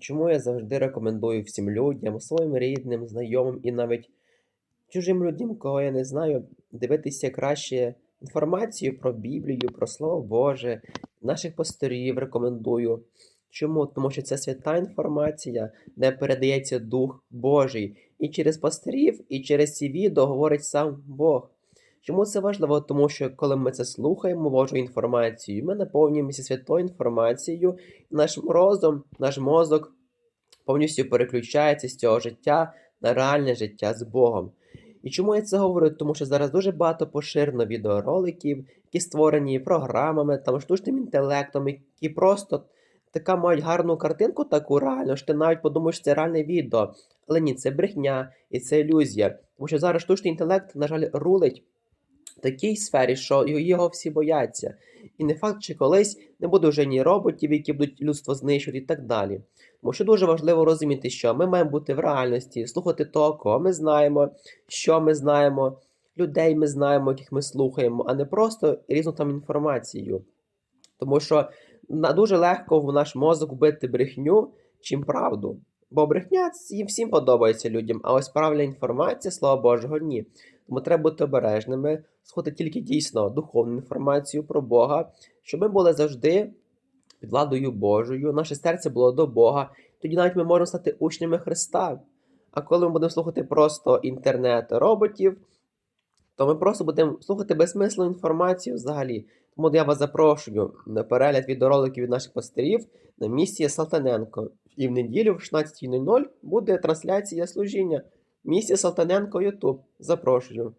Чому я завжди рекомендую всім людям, своїм рідним, знайомим і навіть чужим людям, кого я не знаю, дивитися краще інформацію про Біблію, про Слово Боже, наших пасторів рекомендую. Чому? Тому що це свята інформація, де передається Дух Божий. І через пастирів, і через ці відео говорить сам Бог. Чому це важливо? Тому що коли ми це слухаємо, Божу інформацію, ми наповнюємося святою інформацією, наш розум, наш мозок повністю переключається з цього життя на реальне життя з Богом. І чому я це говорю? Тому що зараз дуже багато поширено відеороликів, які створені програмами, там штучним інтелектом, які просто така мають гарну картинку, таку реальну, що ти навіть подумаєш, що це реальне відео. Але ні, це брехня і це ілюзія. Тому що зараз штучний інтелект, на жаль, рулить в такій сфері, що його всі бояться. І не факт, чи колись не буде вже ні роботів, які будуть людство знищувати і так далі. Тому що дуже важливо розуміти, що ми маємо бути в реальності, слухати того, кого ми знаємо, що ми знаємо, людей ми знаємо, яких ми слухаємо, а не просто різну там інформацію. Тому що дуже легко в наш мозок вбити брехню, чим правду. Бо брехня їм всім подобається людям, а ось правильна інформація, слава Божого, ні. Тому треба бути обережними, слухати тільки дійсно духовну інформацію про Бога, щоб ми були завжди під владою Божою, наше серце було до Бога. Тоді навіть ми можемо стати учнями Христа. А коли ми будемо слухати просто інтернет роботів, то ми просто будемо слухати безсмисленну інформацію взагалі. Тому я вас запрошую на перегляд відеороликів від наших пастирів на місії Салтаненко. І в неділю в 16.00 буде трансляція служіння. Місія Салтаненко Ютуб. Запрошую.